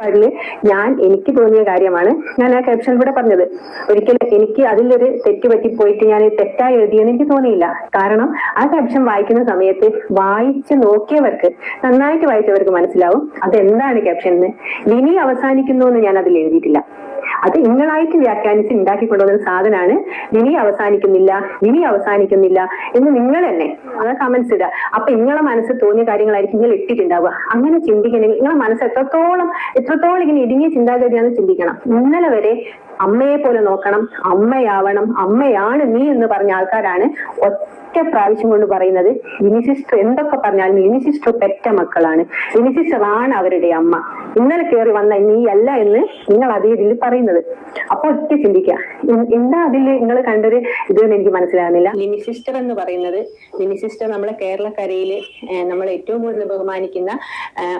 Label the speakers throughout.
Speaker 1: പാടിൽ ഞാൻ എനിക്ക് തോന്നിയ കാര്യമാണ് ഞാൻ ആ ക്യാപ്ഷനിലൂടെ പറഞ്ഞത്. ഒരിക്കലും എനിക്ക് അതിലൊരു തെറ്റ് പറ്റിപ്പോയിട്ട് ഞാൻ തെറ്റായി എഴുതിയെന്ന് എനിക്ക് തോന്നിയില്ല. കാരണം ആ ക്യാപ്ഷൻ വായിക്കുന്ന സമയത്ത് വായിച്ച് നോക്കിയവർക്ക് നന്നായിട്ട് വായിച്ചവർക്ക് മനസ്സിലാവും അതെന്താണ് ക്യാപ്ഷൻ എന്ന്. ലിനി അവസാനിക്കുന്നു എന്ന് ഞാൻ അതിൽ എഴുതിയിട്ടില്ല. അത് ഇങ്ങളായിട്ട് വ്യാഖ്യാനിച്ച് ഉണ്ടാക്കി കൊണ്ടുവന്ന സാധനമാണ് ഇനി അവസാനിക്കുന്നില്ല ഇനി അവസാനിക്കുന്നില്ല എന്ന് നിങ്ങൾ തന്നെ അത് കമന്റ്സ് ഇടുക. അപ്പൊ നിങ്ങളെ മനസ്സിൽ തോന്നിയ കാര്യങ്ങളായിരിക്കും നിങ്ങൾ ഇട്ടിട്ടുണ്ടാവുക. അങ്ങനെ ചിന്തിക്കണമെങ്കിൽ നിങ്ങളെ മനസ്സ് എത്രത്തോളം എത്രത്തോളം ഇങ്ങനെ ഇടുങ്ങിയ ചിന്താഗതിയാണെന്ന് ചിന്തിക്കണം. ഇന്നലെ വരെ അമ്മയെ പോലെ നോക്കണം അമ്മയാവണം അമ്മയാണ് നീ എന്ന് പറഞ്ഞ ആൾക്കാരാണ് ഒറ്റ പ്രാവശ്യം കൊണ്ട് പറയുന്നത് ലിനി സിസ്റ്റർ എന്തൊക്കെ പറഞ്ഞാലും ലിനി സിസ്റ്റർ പെറ്റ മക്കളാണ്. ലിനി സിസ്റ്റർ ആണ് അവരുടെ അമ്മ. ഇന്നലെ കയറി വന്ന നീ അല്ല എന്ന് നിങ്ങൾ അതേ ഇതിൽ പറയുന്നത്. അപ്പൊ ഒറ്റ ചിന്തിക്കുക എൻ- എന്താ അതിൽ നിങ്ങൾ കണ്ടൊരു ഇത് എനിക്ക് മനസ്സിലാകുന്നില്ല. മിനി സിസ്റ്റർ എന്ന് പറയുന്നത് മിനി സിസ്റ്റർ നമ്മളെ കേരളക്കരയിൽ നമ്മൾ ഏറ്റവും കൂടുതൽ ബഹുമാനിക്കുന്ന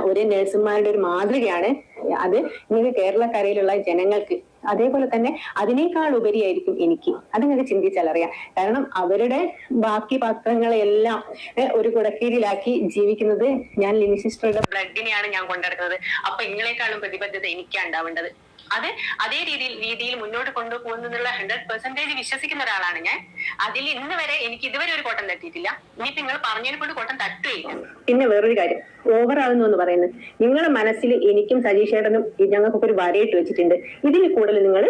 Speaker 1: ഒരു നഴ്സുമാരുടെ ഒരു മാതൃകയാണ്. അത് ഇനി കേരളക്കരയിലുള്ള ജനങ്ങൾക്ക് അതേപോലെ തന്നെ അതിനേക്കാൾ ഉപരിയായിരിക്കും എനിക്ക്. അത് നിങ്ങൾക്ക് ചിന്തിച്ചാൽ അറിയാം. കാരണം അവരുടെ ബാക്കി പത്രങ്ങളെല്ലാം ഒരു കുടക്കീഴിലാക്കി ജീവിക്കുന്നത് ഞാൻ ലിനി സിസ്റ്ററുടെ ബ്ലഡിനെയാണ് ഞാൻ കൊണ്ടെടുക്കുന്നത് അപ്പൊ ഇങ്ങളെക്കാളും പ്രതിബദ്ധത എനിക്കാണ് ഉണ്ടാവേണ്ടത്. അത് അതേ രീതിയിൽ രീതിയിൽ മുന്നോട്ട് കൊണ്ടുപോകുന്നുള്ള ഹൺഡ്രഡ് പെർസെന്റേജ് വിശ്വസിക്കുന്ന ഒരാളാണ് ഞാൻ. അതിൽ ഇന്ന് വരെ എനിക്ക് ഇതുവരെ ഒരു കോട്ടം തട്ടിയിട്ടില്ല. ഇനിയിപ്പോ നിങ്ങൾ പറഞ്ഞതിനെ കൊണ്ട് കോട്ടം തട്ടുകയില്ല. പിന്നെ വേറൊരു കാര്യം. ഓവർ ആവുന്നു എന്ന് പറയുന്നത് നിങ്ങളുടെ മനസ്സിൽ എനിക്കും സജീഷേട്ടനും ഞങ്ങൾക്കൊക്കെ ഒരു വരയിട്ട് വെച്ചിട്ടുണ്ട്. ഇതിൽ കൂടുതൽ നിങ്ങൾ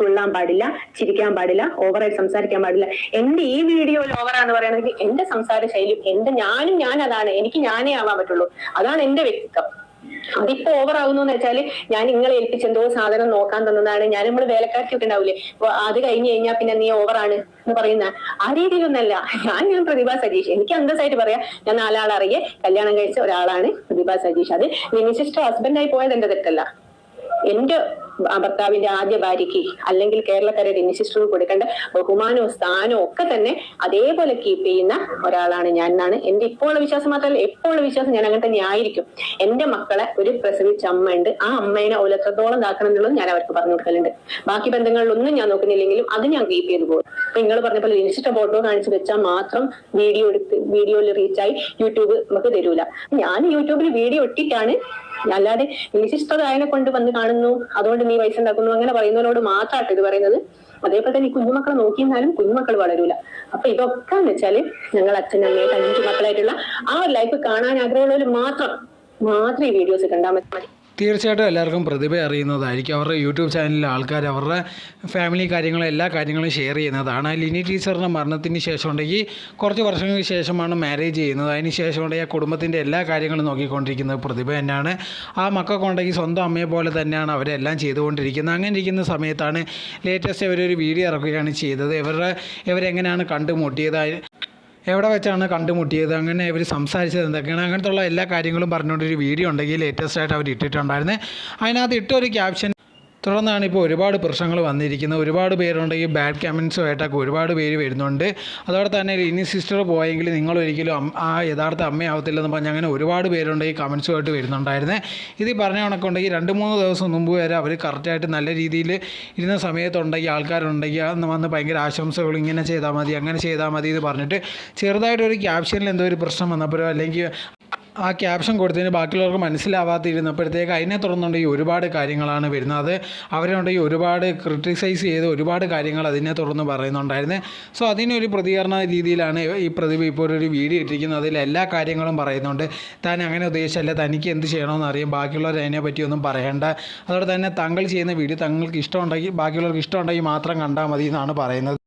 Speaker 1: തുള്ളാൻ പാടില്ല ചിരിക്കാൻ പാടില്ല ഓവറായി സംസാരിക്കാൻ പാടില്ല. എന്റെ ഈ വീഡിയോയിൽ ഓവറാന്ന് പറയുന്നത് എന്റെ സംസാര ശൈലി എന്റെ ഞാനും ഞാൻ അതാണ് എനിക്ക് ഞാനേ ആവാൻ പറ്റുള്ളൂ. അതാണ് എന്റെ വ്യക്തിത്വം. അതിപ്പോ ഓവർ ആവുന്നു വെച്ചാൽ ഞാൻ നിങ്ങളെ ഏൽപ്പിച്ച് എന്തോ സാധനം നോക്കാൻ തന്നതാണ്. ഞാൻ നമ്മൾ വേലക്കാർക്കൊക്കെ ഉണ്ടാവില്ലേ അപ്പൊ അത് കഴിഞ്ഞ് കഴിഞ്ഞാൽ പിന്നെ നീ ഓവറാണ് എന്ന് പറയുന്ന ആ രീതിയിലൊന്നല്ല. ഞാൻ ഞാൻ പ്രതിഭ സജീഷ് എനിക്ക് അന്തസ്സായിട്ട് പറയാം. ഞാൻ നാലാളറിയെ. കല്യാണം കഴിച്ച ഒരാളാണ് പ്രതിഭ സജീഷ് അത് മിനിസിസ്റ്റർ ഹസ്ബൻഡായി പോയത് എന്റെ തെറ്റല്ല. എന്റെ ഭർത്താവിന്റെ ആദ്യ ഭാര്യയ്ക്ക് അല്ലെങ്കിൽ കേരളക്കരയുടെ ഇൻസിസ്റ്ററിന് കൊടുക്കേണ്ട ബഹുമാനവും സ്ഥാനവും ഒക്കെ തന്നെ അതേപോലെ കീപ്പ് ചെയ്യുന്ന ഒരാളാണ് ഞാൻ എന്നാണ് എന്റെ ഇപ്പോഴുള്ള വിശ്വാസം മാത്രമല്ല എപ്പോഴുള്ള വിശ്വാസം ഞാൻ അങ്ങനെ തന്നെ ആയിരിക്കും. എന്റെ മക്കളെ ഒരു പ്രസവിച്ച അമ്മ ഉണ്ട് ആ അമ്മേനെ ഓലെത്രത്തോളം ഇതാക്കണം എന്നുള്ളത് ഞാൻ അവർക്ക് പറഞ്ഞു കൊടുക്കലുണ്ട്. ബാക്കി ബന്ധങ്ങളിലൊന്നും ഞാൻ നോക്കുന്നില്ലെങ്കിലും അത് ഞാൻ കീപ്പ് ചെയ്തു പോകും. ഇപ്പൊ നിങ്ങൾ പറഞ്ഞ പോലെ ഇൻസ്റ്റ ഫോട്ടോ കാണിച്ച് വെച്ചാൽ മാത്രം വീഡിയോ എടുത്ത് വീഡിയോയിൽ റീച്ചായി യൂട്യൂബ് നമുക്ക് തരൂല. ഞാൻ യൂട്യൂബിൽ വീഡിയോ ഇട്ടിട്ടാണ്. അല്ലാതെ വിശിഷ്ടതായനെ കൊണ്ട് വന്ന് കാണുന്നു അതുകൊണ്ട് നീ പൈസ ഉണ്ടാക്കുന്നു അങ്ങനെ പറയുന്നവരോട് മാത്രമായിട്ട് ഇത് പറയുന്നത്. അതേപോലെ തന്നെ ഈ കുഞ്ഞുമക്കളെ നോക്കിയിരുന്നാലും കുഞ്ഞുമക്കൾ വളരൂല. അപ്പൊ ഇതൊക്കെ എന്ന് വെച്ചാൽ ഞങ്ങൾ അച്ഛൻ അമ്മയായിട്ട് അഞ്ചു മക്കളായിട്ടുള്ള ആ ഒരു ലൈഫ് കാണാൻ ആഗ്രഹമുള്ളവർ മാത്രം മാത്രം ഈ വീഡിയോസ് കണ്ടാൽ മതി.
Speaker 2: തീർച്ചയായിട്ടും എല്ലാവർക്കും പ്രതിഭ അറിയുന്നതായിരിക്കും. അവരുടെ യൂട്യൂബ് ചാനലിലെ ആൾക്കാർ അവരുടെ ഫാമിലി കാര്യങ്ങളും എല്ലാ കാര്യങ്ങളും ഷെയർ ചെയ്യുന്നതാണ്. ലിനി ടീച്ചറിന്റെ മരണത്തിന് ശേഷം ഉണ്ടെങ്കിൽ കുറച്ച് വർഷങ്ങൾക്ക് ശേഷമാണ് മാരേജ് ചെയ്യുന്നത്. അതിന് ശേഷം ഉണ്ടെങ്കിൽ ആ കുടുംബത്തിന്റെ എല്ലാ കാര്യങ്ങളും നോക്കിക്കൊണ്ടിരിക്കുന്നത് പ്രതിഭ തന്നെയാണ്. ആ മക്കൾക്ക് ഉണ്ടെങ്കിൽ സ്വന്തം അമ്മയെ പോലെ തന്നെയാണ് അവരെല്ലാം ചെയ്തുകൊണ്ടിരിക്കുന്നത്. അങ്ങനെ ഇരിക്കുന്ന സമയത്താണ് ലേറ്റസ്റ്റ് ഇവരൊരു വീഡിയോ ഇറക്കുകയാണ് ചെയ്തത്. ഇവരുടെ ഇവരെങ്ങനെയാണ് കണ്ടുമുട്ടിയത്? എവിടെ വെച്ചാണ് കണ്ടുമുട്ടിയത്? അങ്ങനെ ഇവർ സംസാരിച്ചത് എന്തൊക്കെയാണ്? അങ്ങനത്തെ ഉള്ള എല്ലാ കാര്യങ്ങളും പറഞ്ഞുകൊണ്ടൊരു വീഡിയോ ഉണ്ടെങ്കിൽ ലേറ്റസ്റ്റ് ആയിട്ട് അവർ ഇട്ടിട്ടുണ്ടായിരുന്നത് അതിനകത്ത് ഇട്ടൊരു ക്യാപ്ഷൻ തുടർന്നാണ് ഇപ്പോൾ ഒരുപാട് പ്രശ്നങ്ങൾ വന്നിരിക്കുന്നത്. ഒരുപാട് പേരുണ്ട് ഈ ബാഡ് കമൻസുമായിട്ടൊക്കെ ഒരുപാട് പേര് വരുന്നുണ്ട്. അതോടെ തന്നെ ഇനി സിസ്റ്റർ പോയെങ്കിൽ നിങ്ങൾ ഒരിക്കലും ആ യഥാർത്ഥ അമ്മയാവത്തില്ലെന്ന് പറഞ്ഞ് അങ്ങനെ ഒരുപാട് പേരുണ്ട് ഈ കമൻസുമായിട്ട് വരുന്നുണ്ടായിരുന്നത് ഇത് പറഞ്ഞ കണക്കുണ്ടെങ്കിൽ രണ്ട് മൂന്ന് ദിവസം മുമ്പ് വരെ അവർ കറക്റ്റായിട്ട് നല്ല രീതിയിൽ ഇരുന്ന സമയത്തുണ്ടെങ്കിൽ ആൾക്കാരുണ്ടെങ്കിൽ അന്ന് വന്ന് ഭയങ്കര ആശംസകൾ ഇങ്ങനെ ചെയ്താൽ മതി അങ്ങനെ ചെയ്താൽ മതി എന്ന് പറഞ്ഞിട്ട് ചെറുതായിട്ടൊരു ക്യാപ്ഷനിൽ എന്തോ ഒരു പ്രശ്നം വന്നപ്പോഴോ അല്ലെങ്കിൽ ആ ക്യാപ്ഷൻ കൊടുത്തതിന് ബാക്കിയുള്ളവർക്ക് മനസ്സിലാവാതിരുന്നപ്പോഴത്തേക്ക് അതിനെ തുടർന്നുണ്ടെങ്കിൽ ഒരുപാട് കാര്യങ്ങളാണ് വരുന്നത്. അത് അവരുണ്ടെങ്കിൽ ഒരുപാട് ക്രിട്ടിസൈസ് ചെയ്ത് ഒരുപാട് കാര്യങ്ങൾ അതിനെ തുടർന്ന് പറയുന്നുണ്ടായിരുന്നു. സോ അതിനൊരു പ്രതികരണ രീതിയിലാണ് ഈ പ്രതിഭ ഇപ്പോൾ ഒരു വീഡിയോ ഇട്ടിരിക്കുന്നത്. അതിൽ എല്ലാ കാര്യങ്ങളും പറയുന്നുണ്ട്. താൻ അങ്ങനെ ഉദ്ദേശിച്ചല്ല തനിക്ക് എന്ത് ചെയ്യണമെന്ന് അറിയാം. ബാക്കിയുള്ളവർ അതിനെ പറ്റിയൊന്നും പറയേണ്ട. അതോടെ തന്നെ താങ്കൾ ചെയ്യുന്ന വീഡിയോ തങ്ങൾക്ക് ഇഷ്ടമുണ്ടെങ്കിൽ ബാക്കിയുള്ളവർക്ക് ഇഷ്ടമുണ്ടെങ്കിൽ മാത്രം കണ്ടാൽ മതി എന്നാണ് പറയുന്നത്.